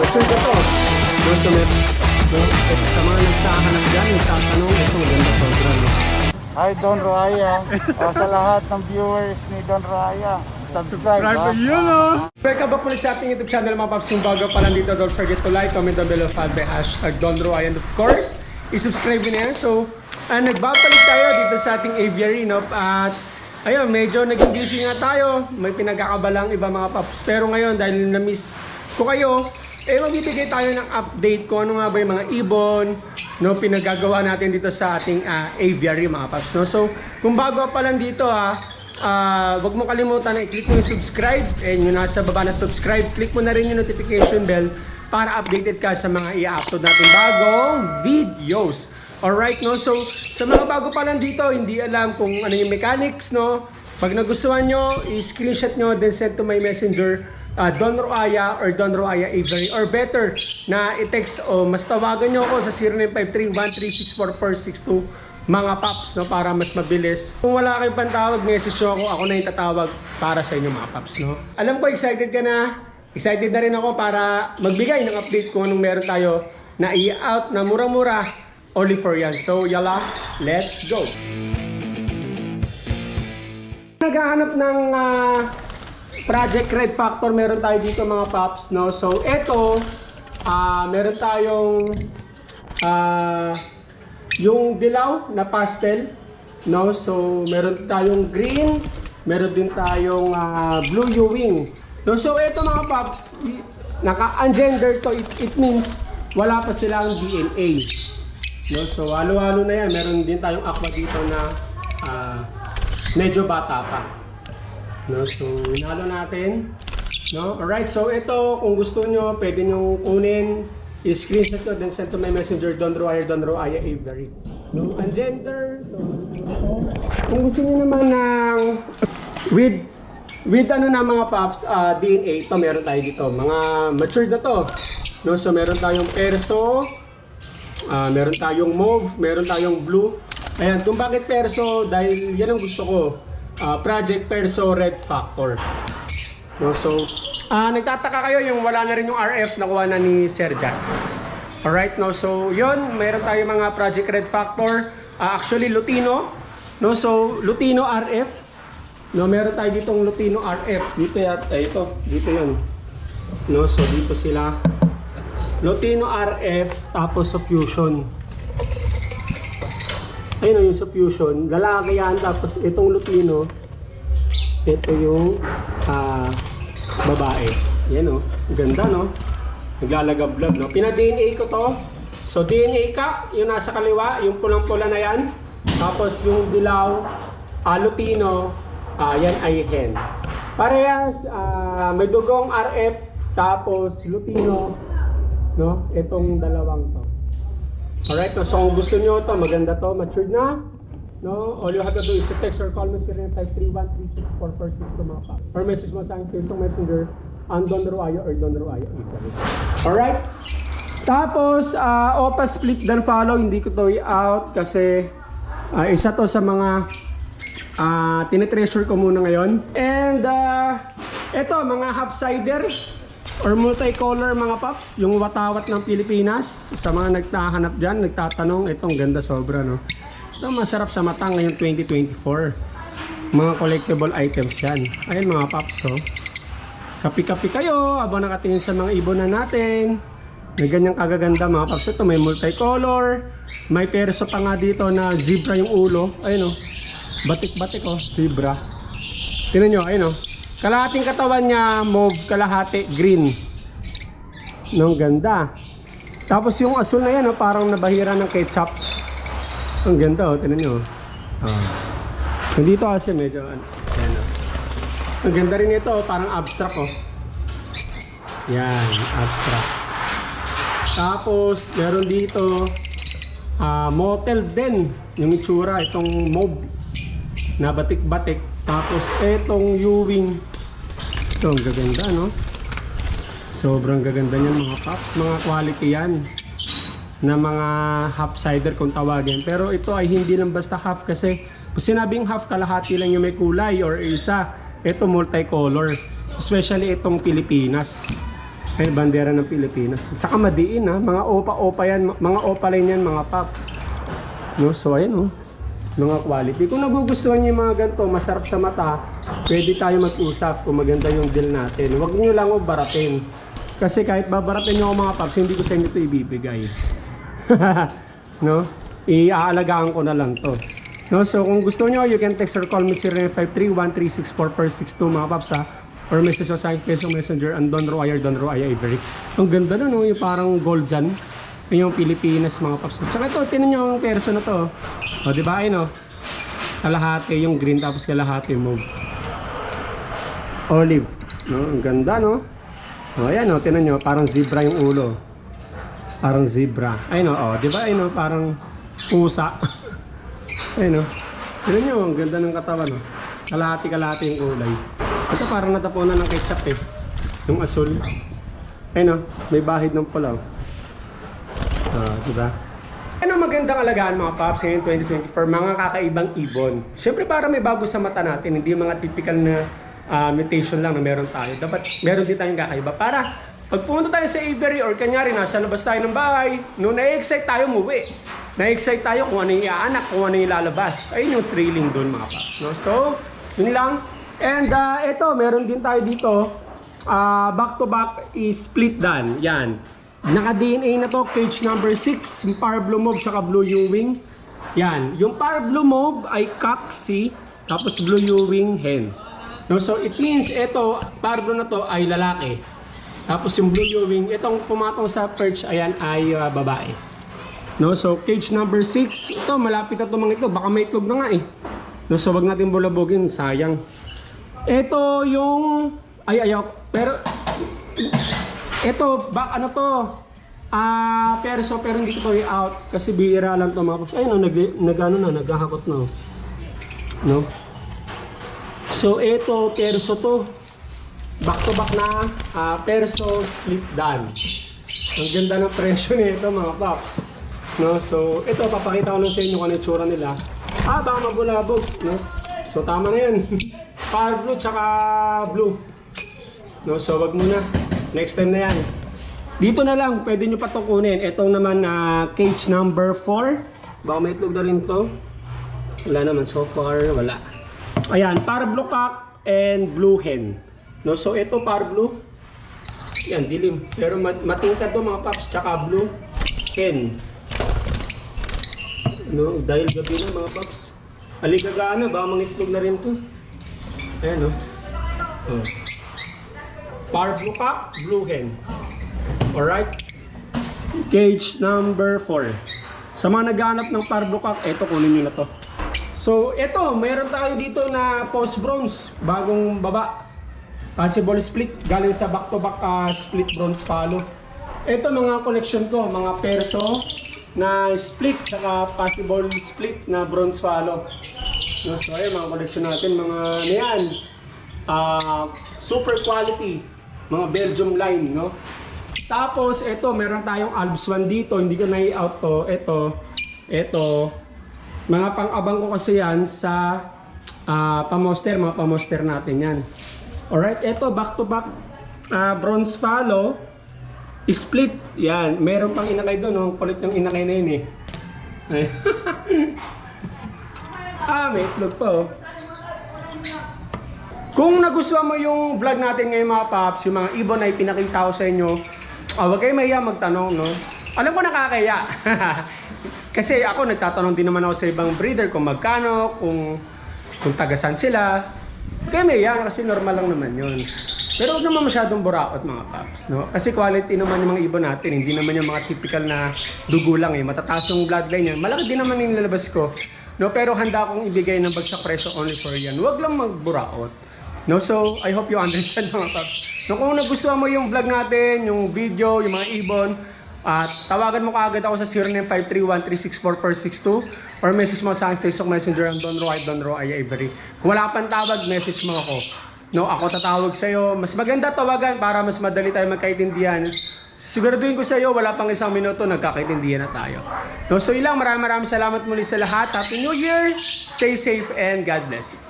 mature na to. No, so, may, no, kasi sa mga nagtahanap dyan, nagtatanong, ito maganda sobra. No? Hi Don Raya. o, sa lahat ng viewers ni Don Raya. Subscribe. ha? yun, oh! Welcome back ulit sa ating YouTube channel, mga paps. Kung bago pa lang dito, don't forget to like, comment down below, follow by hashtag Don Roy. And of course, i-subscribe nyo na yan. So, uh, nagbabalik tayo dito sa ating aviary, no? At, ayun, medyo naging busy nga tayo. May pinagkakabalang iba mga paps. Pero ngayon, dahil na-miss ko kayo, eh, magbibigay tayo ng update kung ano nga ba yung mga ibon, no, pinagagawa natin dito sa ating ah, aviary, mga paps, no? So, kung bago pa lang dito, ha, Ah, wag mo kalimutan na i-click mo yung subscribe and yung nasa baba na subscribe, click mo na rin yung notification bell para updated ka sa mga i-upload natin bagong videos. Alright, no? So, sa mga bago pa lang dito, hindi alam kung ano yung mechanics, no? Pag nagustuhan nyo, i-screenshot nyo, then send to my messenger, uh, Don Roaya or Don Roaya Avery. Or better, na i-text o mas tawagan nyo ako sa 0953-1364462 mga paps no para mas mabilis. Kung wala kayong pantawag, message nyo ako, ako na yung tatawag para sa inyo mga paps no. Alam ko excited ka na. Excited na rin ako para magbigay ng update kung anong meron tayo na i-out na mura-mura only for yan. So yala, let's go. Naghahanap ng ah, Project Red Factor meron tayo dito mga paps no. So eto ah meron tayong ah yung dilaw na pastel, no? So, meron tayong green, meron din tayong ah, blue Ewing. No, so ito mga paps, naka-ungender to, it, it means wala pa silang DNA. No, so halo-halo na yan. Meron din tayong aqua dito na ah, medyo bata pa. No, so inalo natin. No? Alright, so ito kung gusto nyo, pwede nyo kunin, i-screenshot ko, then send to my messenger, Don Roaya, Don Roaya Avery. No? Ang gender, so kung gusto nyo naman ng with with ano na mga paps, ah, DNA, ito meron tayo dito. Mga matured na to. No? So meron tayong perso, Ah, meron tayong mauve, meron tayong blue. Ayan, kung bakit perso, dahil yan ang gusto ko. Ah, Project Perso Red Factor. No, so, ah nagtataka kayo yung wala na rin yung RF nakuha na ni Sir Jazz. Alright, no, so yun, meron tayong mga Project Red Factor. Ah, actually, Lutino. No, so, Lutino RF. No, meron tayo ditong Lutino RF. Dito yat, eh, ito, dito yun. No, so dito sila. Lutino RF tapos sa Fusion. Ayun o yung sa Fusion. Lalaki yan tapos itong Lutino. Ito yung ah, babae. Yan o. Ganda no. Naglalagablab no. Pina-DNA ko to. So DNA cup, yung nasa kaliwa, yung pulang-pula na yan. Tapos yung dilaw, ah, Lutino, ah, yan ay hen. Parehas, ah, may dugong RF, tapos Lutino, no? Itong dalawang to. Alright, no? so kung gusto nyo to, maganda to, matured na. No? All you have to do is to text or call me 0953-136-446 to mga pa. Or message mo sa aking Facebook Messenger ang Don Ruayo or Don Ruayo. Alright? Tapos, uh, Opa Split then follow, hindi ko to i-out kasi ah, isa to sa mga ah tinetreasure ko muna ngayon. And uh, ito, mga half-sider or multicolor mga paps, yung watawat ng Pilipinas. Sa mga nagtahanap dyan, nagtatanong, itong ganda sobra, no? Ito masarap sa mata ngayong 2024. Mga collectible items yan. Ayun mga paps, oh. Kapi-kapi kayo habang nakatingin sa mga ibon na natin. May ganyang kagaganda mga paps. Ito may multicolor. May perso pa nga dito na zebra yung ulo. Ayun oh. Batik-batik oh. Zebra. Tingnan nyo, ayun oh. Kalahating katawan niya, mauve, kalahati, green. Nung ganda. Tapos yung asul na yan oh, parang nabahira ng ketchup. Ang ganda oh, tingnan nyo. Oh. Nandito kasi medyo, ano, yan oh. Ang ganda rin ito, oh, parang abstract oh. Yan, abstract. Tapos, meron dito, ah motel din, yung itsura, itong mob na batik-batik. Tapos, etong Ewing. Ito, ang gaganda, no? Sobrang gaganda niyan mga paps. Mga quality yan na mga half cider kung tawagin. Pero ito ay hindi lang basta half kasi sinabing half kalahati lang yung may kulay or isa, ito multicolor. Especially itong Pilipinas. Ay, bandera ng Pilipinas. Tsaka madiin ha. Mga opa-opa yan. Mga opa line yan, mga paps. No? So, ayan oh. Mga quality. Kung nagugustuhan niyo yung mga ganito, masarap sa mata, pwede tayo mag-usap kung maganda yung deal natin. Huwag niyo lang baratin. Kasi kahit babaratin niyo ako mga paps, hindi ko sa inyo ito ibibigay. no? Iaalagaan ko na lang to. No, so kung gusto niyo, you can text or call me 0953-1364462 mga paps ha. Or message sa aking Facebook Messenger and Don Royer, Don Royer Ivory. Ang ganda na no, yung parang gold dyan. Yun yung Pilipinas mga paps. Tsaka ito, tinan nyo yung perso na to. O, di ba, ayun o. Kalahati yung green tapos kalahati yung mauve. Olive. No, ang ganda no. O, ayan o, tinan nyo, parang zebra yung ulo. Parang zebra. Ayun o, oh, di ba, ayun o, parang pusa. ayun o. Tinan nyo, ang ganda ng katawan o. Kalahati-kalahati yung kulay. Ito parang natapunan ng ketchup eh. Yung asul. Ayun o, may bahid ng pula o. Ah, di ba? Ano magandang alagaan mga paps ngayon 2024, mga kakaibang ibon. Siyempre para may bago sa mata natin, hindi mga typical na ah, mutation lang na meron tayo. Dapat meron din tayong kakaiba para pag pumunta tayo sa aviary or kanyari nasa labas tayo ng bahay, no na-excite tayo umuwi. Na-excite tayo kung ano yung iaanak, kung ano yung lalabas. Ayun yung thrilling doon mga paps. No? So, yun lang. And ah, ito, meron din tayo dito. Ah, back to back is split dan. Yan. Naka-DNA na to, cage number 6, yung Power Blue Mauve saka Blue Ewing. Yan, yung Power Blue Mauve ay coxy, tapos Blue Ewing hen. No, so it means ito, Power Blue na to ay lalaki. Tapos yung Blue Ewing, itong pumatong sa perch, ayan ay ah, babae. No, so cage number 6, ito malapit na tumang ito, baka may itlog na nga eh. No, so wag natin bulabugin, sayang. Ito yung, ay ayaw, pero ito, bak ano to? Ah, perso pero hindi ko to i-out kasi bihira lang to mga boss. Ayun, no, nag, nag ano na, naghahakot na. oh. No? So, ito, perso to. Back to back na ah, perso split dan. Ang ganda ng presyo nito mga paps. No? So, ito, papakita ko lang sa inyo kung ano yung tsura nila. Ah, baka mabulabog. No? So, tama na yan. Power blue tsaka blue. No, so wag muna. Next time na yan. Dito na lang, pwede nyo patukunin. Itong naman na cage number 4. Baka may itlog na rin to. Wala naman so far, wala. Ayan, para blue cock and blue hen. No, so ito para blue. Yan, dilim. Pero mat matingkad to mga paps, tsaka blue hen. No, dahil gabi na mga paps. Aligagaan na, baka mangitlog na rin to. Ayan, no. Oh. Par blue cup, blue hen. Alright? Cage number 4. Sa mga naghahanap ng par blue cup, eto kunin nyo na to. So, eto, meron tayo dito na post bronze, bagong baba. Possible split, galing sa back-to-back ah, split bronze palo. Ito mga collection ko, mga perso na split, saka possible split na bronze palo. No, so ayun, mga collection natin, mga ano yan, ah, super quality, mga Belgium line, no? Tapos, ito, meron tayong Alps 1 dito, hindi ko na-out to. Ito, ito, mga pang-abang ko kasi yan sa ah, pamoster, mga pamoster natin yan. Alright, ito, back to back ah, bronze follow, split, yan. Meron pang inakay doon, no? kulit yung inakay na yun eh. Ah, may itlog pa oh. Kung nagustuhan mo yung vlog natin ngayon mga paps, yung mga ibon na ipinakita ko sa inyo, ah, huwag kayo mahiya magtanong, no? Alam ko nakakaya. Kasi ako nagtatanong din naman ako sa ibang breeder kung magkano, kung kung tagasan sila. Huwag kayo mahiya kasi normal lang naman yun. Pero huwag naman masyadong buraot mga paps, no? Kasi quality naman yung mga ibon natin, hindi naman yung mga typical na dugo lang eh. Matataas yung bloodline yan. Malaki din naman yung lalabas ko. No, pero handa akong ibigay ng bagsak presyo only for yan. Huwag lang magburaot. No, so I hope you understand mga paps. No, kung nagustuhan mo yung vlog natin, yung video, yung mga ibon, at tawagan mo kaagad ako sa 0953-1364462 or message mo sa aking Facebook Messenger ang Don Roy, Don Roy Ivory. Kung wala pang tawag, message mo ako. No, ako tatawag sa iyo. Mas maganda tawagan para mas madali tayo magkaintindihan. Siguraduhin ko sa iyo, wala pang isang minuto, nagkakaintindihan na tayo. No, so ilang maraming maraming salamat muli sa lahat. Happy New Year! Stay safe and God bless you.